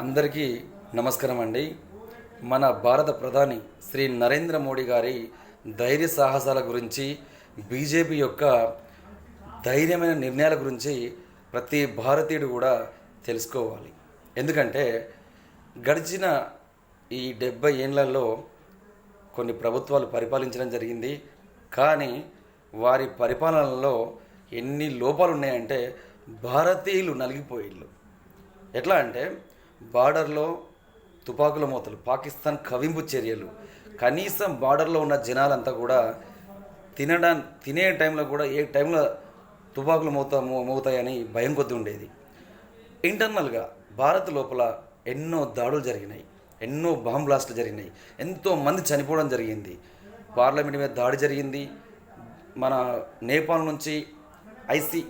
అందరికీ నమస్కారం అండి మన భారత ప్రధాని శ్రీ నరేంద్ర మోడీ గారి ధైర్య సాహసాల గురించి బీజేపీ యొక్క ధైర్యమైన నిర్ణయాల గురించి ప్రతి భారతీయుడు కూడా తెలుసుకోవాలి. ఎందుకంటే గడిచిన ఈ డెబ్బై ఏళ్ళలో కొన్ని ప్రభుత్వాలు పరిపాలించడం జరిగింది. కానీ వారి పరిపాలనలో ఎన్ని లోపాలు ఉన్నాయంటే భారతీయులు నలిగిపోయిళ్ళు. ఎట్లా అంటే బార్డర్లో తుపాకుల మూతలు పాకిస్తాన్ కవింపు చర్యలు. కనీసం బార్డర్లో ఉన్న జనాలంతా కూడా తినడా తినే టైంలో కూడా ఏ టైంలో తుపాకులు మోత మో- మోగుతాయని భయం కొద్ది ఉండేది. ఇంటర్నల్గా భారత్ లోపల ఎన్నో దాడులు జరిగినాయి. ఎన్నో బాంబ్ బ్లాస్ట్లు జరిగినాయి. ఎంతో మంది చనిపోవడం జరిగింది. పార్లమెంట్ మీద దాడి జరిగింది. మన నేపాల్ నుంచి ఐసీ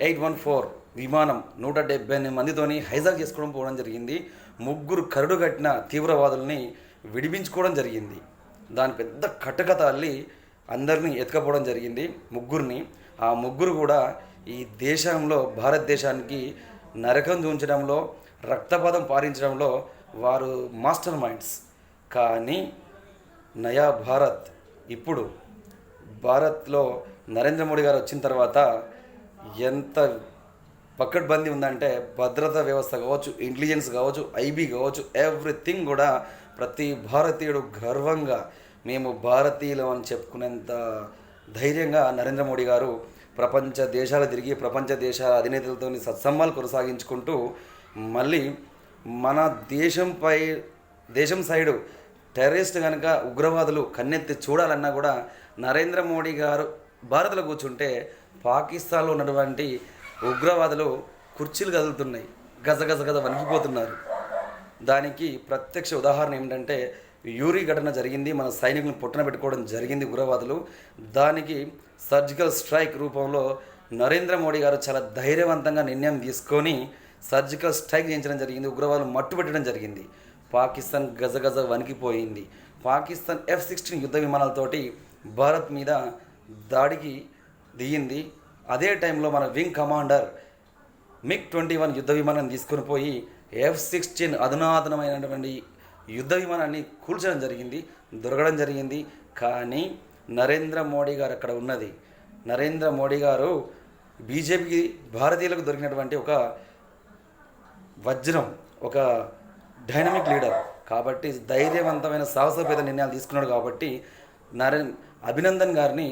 ఎయిట్ వన్ ఫోర్ విమానం నూట డెబ్బై ఎనిమిది మందితోని హైజాక్ చేసుకోవడం పోవడం జరిగింది. ముగ్గురు కరుడు కట్టిన తీవ్రవాదుల్ని విడిపించుకోవడం జరిగింది. దాని పెద్ద కట్టుకథ అల్లి అందరినీ ఎత్తుకపోవడం జరిగింది ముగ్గురిని. ఆ ముగ్గురు కూడా ఈ దేశంలో భారతదేశానికి నరకం చూంచడంలో రక్తపాతం పారించడంలో వారు మాస్టర్ మైండ్స్. కానీ నయా భారత్ ఇప్పుడు భారత్లో నరేంద్ర మోడీ గారు వచ్చిన తర్వాత ఎంత పక్కడ్బందీ ఉందంటే భద్రతా వ్యవస్థ కావచ్చు ఇంటెలిజెన్స్ కావచ్చు ఐబీ కావచ్చు ఎవ్రీథింగ్ కూడా ప్రతి భారతీయుడు గర్వంగా మేము భారతీయులం అని చెప్పుకునేంత ధైర్యంగా నరేంద్ర మోడీ గారు ప్రపంచ దేశాలు తిరిగి ప్రపంచ దేశాల అధినేతలతో సత్సంబాలు కొనసాగించుకుంటూ మళ్ళీ మన దేశంపై దేశం సైడు టెర్రరిస్ట్ కనుక ఉగ్రవాదులు కన్నెత్తి చూడాలన్నా కూడా నరేంద్ర మోడీ గారు భారత్లో కూర్చుంటే పాకిస్తాన్లో ఉన్నటువంటి ఉగ్రవాదులు కుర్చీలు కదులుతున్నాయి. గజ గజ గజ వణికిపోతున్నారు. దానికి ప్రత్యక్ష ఉదాహరణ ఏమిటంటే యూరి ఘటన జరిగింది మన సైనికులను పుట్టన పెట్టుకోవడం జరిగింది ఉగ్రవాదులు. దానికి సర్జికల్ స్ట్రైక్ రూపంలో నరేంద్ర మోడీ గారు చాలా ధైర్యవంతంగా నిర్ణయం తీసుకొని సర్జికల్ స్ట్రైక్ చేయించడం జరిగింది. ఉగ్రవాదులు మట్టుపెట్టడం జరిగింది. పాకిస్తాన్ గజగజ వణికిపోయింది. పాకిస్తాన్ ఎఫ్ సిక్స్టీన్ యుద్ధ విమానాలతోటి భారత్ మీద దాడికి దిగింది. అదే టైంలో మన wing commander MiG twenty one యుద్ధ విమానాన్ని తీసుకుని పోయి ఎఫ్ సిక్స్టీన్ అధునాతనమైనటువంటి యుద్ధ విమానాన్ని కూల్చడం జరిగింది దొరకడం జరిగింది. కానీ నరేంద్ర మోడీ గారు అక్కడ ఉన్నది. నరేంద్ర మోడీ గారు బీజేపీకి భారతీయులకు దొరికినటువంటి ఒక వజ్రం ఒక డైనమిక్ లీడర్. కాబట్టి ధైర్యవంతమైన సాహసోపేత నిర్ణయాలు తీసుకున్నాడు కాబట్టి నరే అభినందన్ గారిని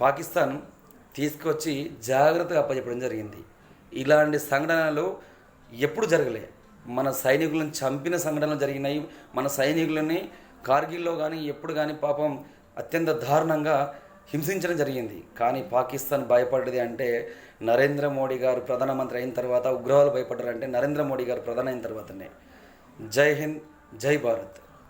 పాకిస్తాన్ తీసుకొచ్చి జాగ్రత్తగా అప్పచెప్పడం జరిగింది. ఇలాంటి సంఘటనలు ఎప్పుడు జరగలే. మన సైనికులను చంపిన సంఘటనలు జరిగినాయి. మన సైనికులని కార్గిల్లో కానీ ఎప్పుడు కానీ పాపం అత్యంత దారుణంగా హింసించడం జరిగింది. కానీ పాకిస్తాన్ భయపడ్డది అంటే నరేంద్ర మోడీ గారు ప్రధానమంత్రి అయిన తర్వాత ఉగ్రవాదులు భయపడ్డారంటే నరేంద్ర మోడీ గారు ప్రధాని అయిన తర్వాతనే. జై హింద్ జై భారత్.